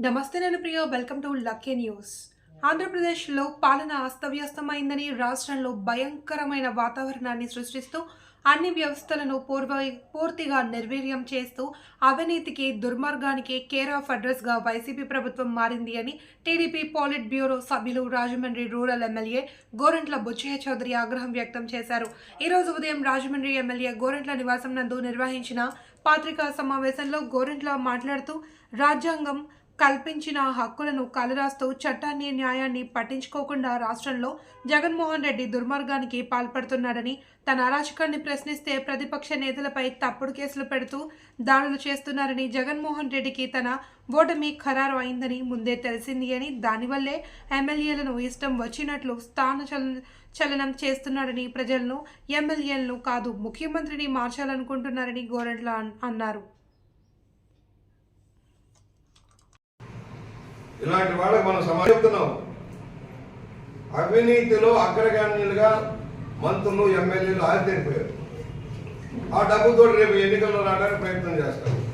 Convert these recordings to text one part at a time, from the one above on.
నమస్తే నేను Priya welcome to lucky news ఆంధ్రప్రదేశ్లో పాలన అస్తవ్యస్తమైందని రాష్ట్రంలో భయంకరమైన వాతావరణాన్ని సృష్టిస్తూ అన్ని వ్యవస్థలను పూర్వ పూర్తిగా నిర్వీర్యం చేస్తూ అవినీతికి దుర్మార్గానికి కేర్ ఆఫ్ అడ్రస్గా వైసీపీ ప్రభుత్వం మారింది అని టీడీపీ పాలిట్ బ్యూరో సభ్యులు రాజమండ్రి రూరల్ ఎమ్మెల్యే గోరంట్ల బుచ్చయ్య చౌదరి ఆగ్రహం వ్యక్తం చేశారు. ఈరోజు ఉదయం రాజమండ్రి ఎమ్మెల్యే గోరంట్ల నివాసం నందు నిర్వహించిన పాత్రికా సమావేశంలో గోరంట్ల మాట్లాడుతూ రాజ్యాంగం కల్పించిన హక్కులను కలరాస్తూ చట్టాన్ని న్యాయాన్ని పట్టించుకోకుండా రాష్ట్రంలో జగన్మోహన్ రెడ్డి దుర్మార్గానికి పాల్పడుతున్నాడని తన అరాచకాన్ని ప్రశ్నిస్తే ప్రతిపక్ష నేతలపై తప్పుడు కేసులు పెడుతూ దాడులు చేస్తున్నారని జగన్మోహన్ రెడ్డికి తన ఓటమి ఖరారు అయిందని ముందే తెలిసింది అని దానివల్లే ఎమ్మెల్యేలను ఇష్టం వచ్చినట్లు స్థాన చలన చలనం చేస్తున్నాడని ప్రజలను ఎమ్మెల్యేలను కాదు ముఖ్యమంత్రిని మార్చాలనుకుంటున్నారని గోరంట్ల అన్- అన్నారు. ఇలాంటి వాళ్ళకి మనం సమాజం చెప్తున్నాం. అవినీతిలో అగ్రగాణ్యులుగా మంత్రులు ఎమ్మెల్యేలు ఆరితేరిపోయారు. ఆ డబ్బుతో రేపు ఎన్నికల్లో రావడానికి ప్రయత్నం చేస్తారు.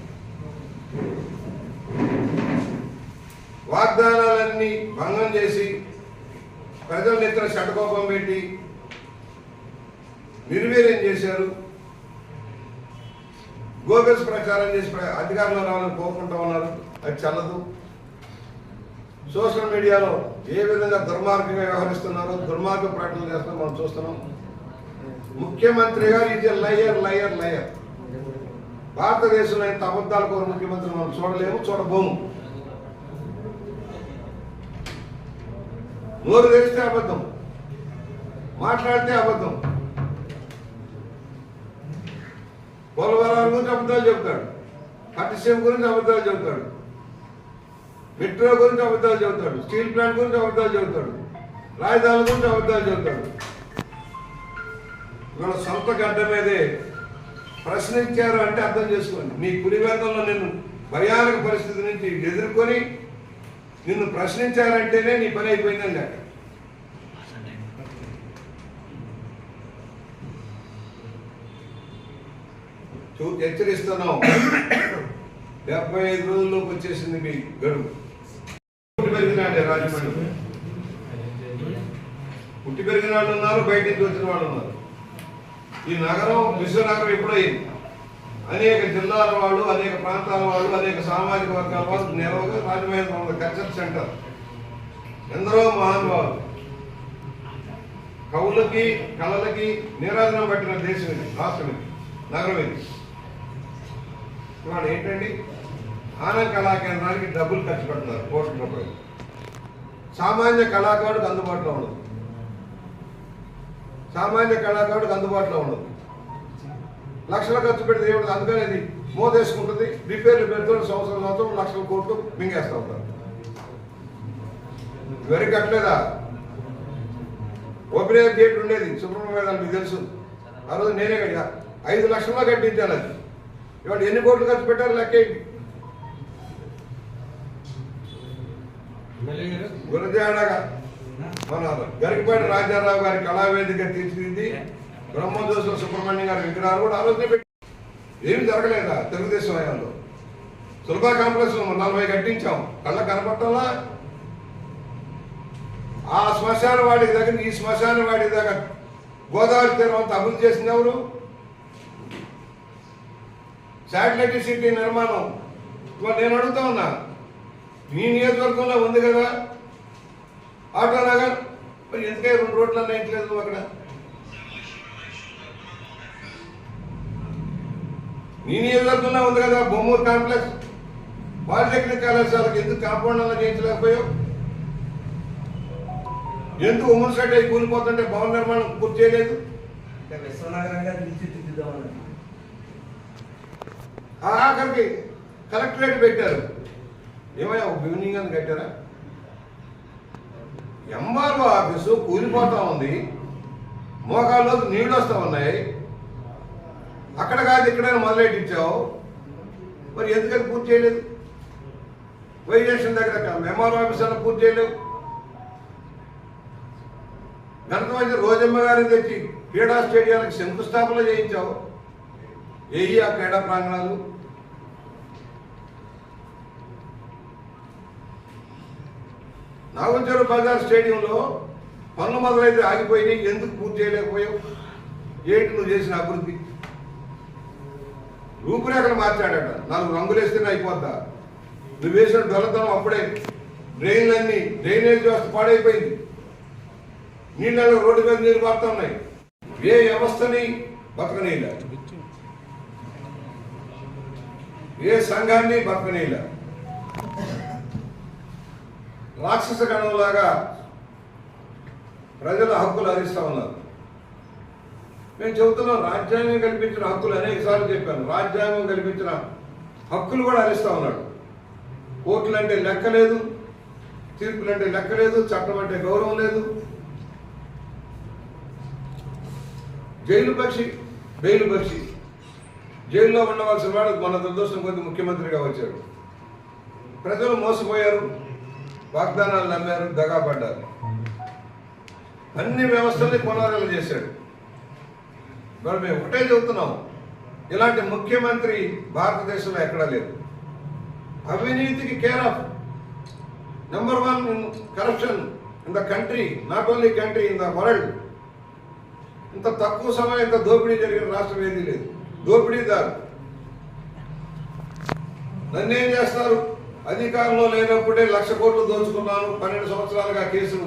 వాగ్దానాలన్నీ భంగం చేసి ప్రజల నెత్తిన షటకోపం పెట్టి నిర్వీర్యం చేశారు. గోబెల్స్ ప్రచారం చేసి అధికారంలో రావాలని కోరుకుంటా ఉన్నారు. అది చల్లదు. సోషల్ మీడియాలో ఏ విధంగా దుర్మార్గంగా వ్యవహరిస్తున్నారో దుర్మార్గ ప్రకటనలు చేస్తున్నాం మనం చూస్తున్నాం. ముఖ్యమంత్రి గారు ఇది లయర్ లయర్ లయర్. భారతదేశంలో ఇంత అబద్ధాలు కోరు ముఖ్యమంత్రి మనం చూడలేము చూడబోము. నోరు తెరిస్తే అబద్ధం మాట్లాడితే అబద్ధం. పోలవరాల గురించి అబద్ధాలు చెబుతాడు. పట్టిసీమ గురించి అబద్ధాలు చెబుతాడు. మెట్రో గురించి అబద్ధాలు చెబుతాడు స్టీల్ ప్లాంట్ గురించి అబద్ధాలు చెబుతాడు రాజధాని గురించి అబద్ధాలు చెబుతాడు. మన సొంత గడ్డ మీదే ప్రశ్నించారు అంటే అర్థం చేసుకోండి. నీ పులివేందంలో నిన్ను భయానక పరిస్థితి నుంచి ఎదుర్కొని నిన్ను ప్రశ్నించారంటేనే నీ పని అయిపోయిందండి అక్కడ. చూ హెచ్చరిస్తున్నాం. డెబ్బై ఐదు రోజుల్లోకి వచ్చేసింది మీ గడువు. పుట్టి పెరిగినాడే రాజమండ్రి. పుట్టి పెరిగిన వాళ్ళు ఉన్నారు బయట నుంచి వచ్చిన వాళ్ళు ఉన్నారు. ఈ నగరం విశ్వనగరం ఎప్పుడైంది? అనేక జిల్లాల వాళ్ళు అనేక ప్రాంతాల వాళ్ళు అనేక సామాజిక వర్గాల వాళ్ళు నిలవగా రాజమహేంద్రం కల్చర్ సెంటర్. ఎందరో మహానుభావులు. కవులకి కళలకి నీరాజనం పట్టిన దేశం ఇది రాష్ట్రం ఇది నగరం ఇది. ఇవాళ ఏంటండి? ఆనంద్ కళాకేంద్రానికి డబ్బులు ఖర్చు పెడుతున్నారు కోట్ల రూపాయలు. సామాన్య కళాకారుడికి అందుబాటులో ఉండదు. సామాన్య కళాకారుడికి అందుబాటులో ఉండదు. లక్షలు ఖర్చు పెడితే ఏమిటి అందుకని అది మోదేసుకుంటుంది రిపేర్లు పెడుతూ సంవత్సరం సంవత్సరం లక్షల కోట్లు మింగేస్తూ ఉంటారు. వెరీ కట్టలేదా? ఓపెన్ థియేటర్ ఉండేది సుబ్రహ్మణ్యం మీకు తెలుసు. ఆ రోజు నేనే కట్టా ఐదు లక్షల్లో కట్టించాను అది. ఇవాళ ఎన్ని కోట్లు ఖర్చు పెట్టారు లెక్కేంటి గురజాడగా మన గరికపాటి రాజారావు గారి కళావేదిక తీర్చిదిద్ది బ్రహ్మదోష సుబ్రహ్మణ్యం గారి విగ్రహాలు కూడా ఆలోచన పెట్టి ఏమి జరగలేదా తెలుగుదేశం హయాంలో? సులభ కాంప్లెక్స్ నలభై కట్టించాం. కళ్ళ కనపట్టాలా? ఆ శ్మశాన వాడి దగ్గర ఈ శ్మశాన వాడి దగ్గర గోదావరి తీరం అంతా అభివృద్ధి చేసింది ఎవరు? శాటిలైట్ సిటీ నిర్మాణం. నేను అడుగుతా ఉన్నా. మీ నియోజకవర్గంలో ఉంది కదా? ఆటో నగర్. మరి ఎందుకే రెండు రోడ్లు నువ్వు అక్కడ? నీ నియోజకవర్గంలో ఉంది కదా బొమ్మూరు కాంప్లెక్స్? పాలిటెక్నిక్ కళాశాలకు ఎందుకు కాంపౌండ్ అలా చేయించలేకపోయావు? ఎందుకు ఉమెన్స్ సెట్ అయి కూలిపోతుంటే భవన నిర్మాణం పూర్తి చేయలేదు? ఆఖరికి కలెక్టరేట్ పెట్టారు. ఏమయ్యా ఒక బిల్డింగ్ అని కట్టారా? ఎంఆర్ఓ ఆఫీసు కూలిపోతా ఉంది. మోకాల్లో నీళ్ళు వస్తూ ఉన్నాయి. అక్కడ కాదు ఇక్కడైనా మొదలెట్టించావు మరి ఎందుకని పూర్తి చేయలేదు? వైజేషన్ దగ్గర ఎంఆర్ఓ ఆఫీస్ అన్న పూర్తి చేయలేవు. గణితమైన రోజమ్మ గారిని తెచ్చి క్రీడా స్టేడియాలకు శంకుస్థాపన చేయించావు. ఏ ఆ క్రీడా ప్రాంగణాలు? నాగంచెరు బజార్ స్టేడియంలో పనులు మొదలైతే ఆగిపోయినాయి. ఎందుకు పూర్తి చేయలేకపోయావు? ఏంటి నువ్వు చేసిన అభివృద్ధి? రూపురేఖలు మార్చాడట. నాలుగు రంగులేస్తేనే అయిపోద్దా? నువ్వు వేసిన దొరతనం అప్పుడే డ్రైన్లన్నీ డ్రైనేజ్ వ్యవస్థ పాడైపోయింది. నీళ్ళలో రోడ్డు మీద నీళ్ళు పారుతా ఉన్నాయి. ఏ వ్యవస్థని బతకనీయలే? ఏ సంఘాన్ని బతకనీయలే? రాక్షస గణంలాగా ప్రజల హక్కులు అరిస్తూ ఉన్నారు. మేము చెబుతున్నాం రాజ్యాంగం కల్పించిన హక్కులు అనేక సార్లు చెప్పాను. రాజ్యాంగం కల్పించిన హక్కులు కూడా అరిస్తూ ఉన్నాడు. కోర్టులు అంటే లెక్క లేదు తీర్పులు అంటే లెక్క లేదు చట్టం అంటే గౌరవం లేదు. జైలు పక్షి బెయిలు పక్షి. జైల్లో ఉండవలసిన వాడు మన దుర్దోషం కొద్ది ముఖ్యమంత్రిగా వచ్చాడు. ప్రజలు మోసపోయారు. వాగ్దానాలు నమ్మారు దగా పడ్డారు. అన్ని వ్యవస్థల్ని పునరాలు చేశాడు. మరి మేము ఒకటే చెబుతున్నాం ఇలాంటి ముఖ్యమంత్రి భారతదేశంలో ఎక్కడా లేదు అవినీతికి care of number one corruption in the country not only country in the world ఇంత తక్కువ సమయం ఇంత దోపిడీ జరిగిన రాష్ట్రం ఏదీ లేదు. దోపిడీదారు. నన్నేం చేస్తారు? అధికారంలో లేనప్పుడే లక్ష కోట్లు దోచుకున్నాను. పన్నెండు సంవత్సరాలుగా కేసులు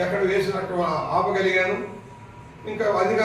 ఎక్కడ వేసినట్టు ఆపగలిగాను. ఇంకా అధికారం